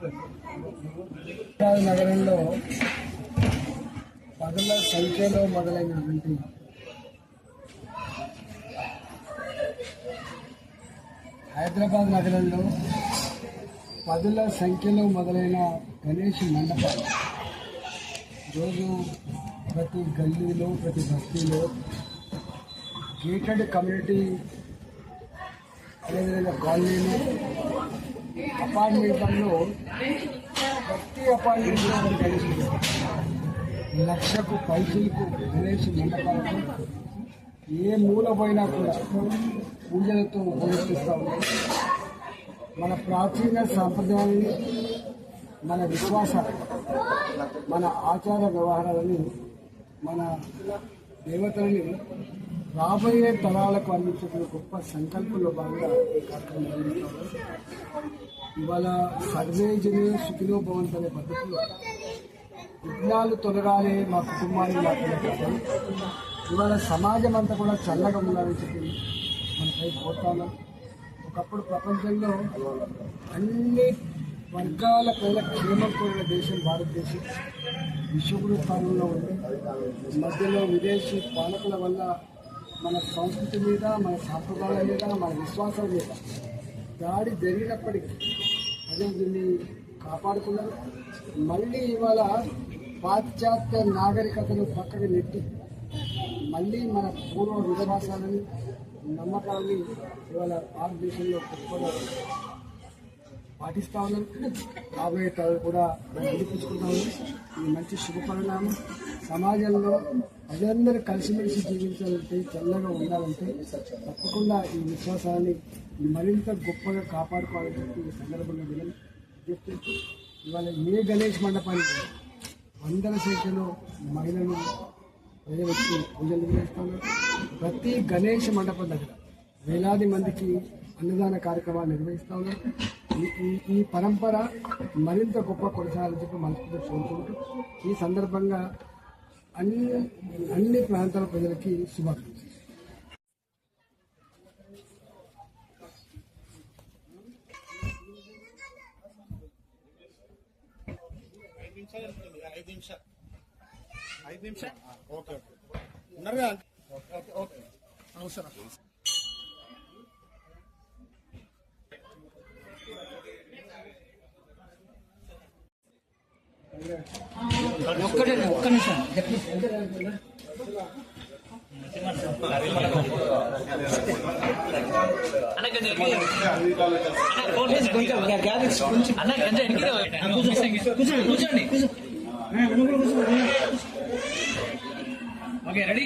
హైదరాబాద్ నగరంలో పదుల సంఖ్యలో మొదలైనటువంటి హైదరాబాద్ నగరంలో పదుల సంఖ్యలో మొదలైన గణేష్ మండపాలు రోజు ప్రతి గల్లీలో ప్రతి బస్తీలో గేటెడ్ కమ్యూనిటీ అదేవిధంగా కాలనీలు అపార్ట్మెంట్లలో ప్రతి అపార్ట్మెంట్లో కలిసి లక్షకు పైసలకు గణేష్ మండపాలకు ఏ మూల పోయినా కూడా పూజలతో ఉపయోగిస్తూ మన ప్రాచీన సాంప్రదాయాన్ని మన విశ్వాసాలు మన ఆచార వ్యవహారాలని మన దేవతలని రాబోయే తరాలకు అందించిన గొప్ప సంకల్పంలో భాగంగా ఈ కార్యక్రమం ఇవాళ సర్వే జనే సుఖినో భవంత్ అనే పద్ధతిలో విఘ్నాలు తొలగాలి మా కుటుంబాన్ని మాట్లాడతాం ఇవాళ సమాజం అంతా కూడా చల్లగా ఉండాలని చెప్పి మనపై పోతాను ఒకప్పుడు ప్రపంచంలో అన్ని వర్గాల ప్రజల క్షేమం కోరిన దేశం భారతదేశం. విశ్వగురు స్థానంలో ఉంది. మధ్యలో విదేశీ పాలకుల వల్ల మన సంస్కృతి మీద మన సాంప్రదాయాల మీద మన విశ్వాసాల మీద దాడి జరిగినప్పటికీ ప్రజలు దీన్ని కాపాడుకున్నారు. మళ్ళీ ఇవాళ పాశ్చాత్య నాగరికతను పక్కకు నెట్టి మళ్ళీ మన పూర్వ విశ్వాసాలని నమ్మకాలని ఇవాళ భారతదేశంలో గొప్పగా పాటిస్తా ఉన్నాం రాబోయే తరాలు కూడా మనం నిరూపించుకుంటా ఉన్నాం ఇది మంచి శుభపరిణామం సమాజంలో ప్రజలందరూ కలిసిమెలిసి జీవించాలంటే చల్లగా ఉండాలంటే తప్పకుండా ఈ విశ్వాసాన్ని మరింత గొప్పగా కాపాడుకోవాలని చెప్పి ఈ సందర్భంగా వినం. చెప్తూ ఇవాళ ఏ గణేష్ మండపానికి వందల సంఖ్యలో మహిళలు ప్రజలు వచ్చి పూజలు నిర్వహిస్తున్నారు ప్రతి గణేష్ మండపం దగ్గర వేలాది మందికి అన్నదాన కార్యక్రమాలు నిర్వహిస్తూ ఉన్నారు. ఈ- ఈ- ఈ పరంపర మరింత గొప్ప కొనసాగాలని చెప్పి మనస్ఫూర్తిగా కోరుకుంటూ ఈ సందర్భంగా అన్ని అన్ని ప్రాంతాల ప్రజలకి శుభాకాంక్షలు ఐదు నిమిషాలు ఉంటుంది ఐదు నిమిషాలు ఐదు నిమిషాలు ఓకే ఓకే ఉన్నారుగా ఓకే ఓకే అవసరం ఒక్కటే ఒక్క నిమిషం. కూర్చోండి. కూర్చోండి. Okay ready?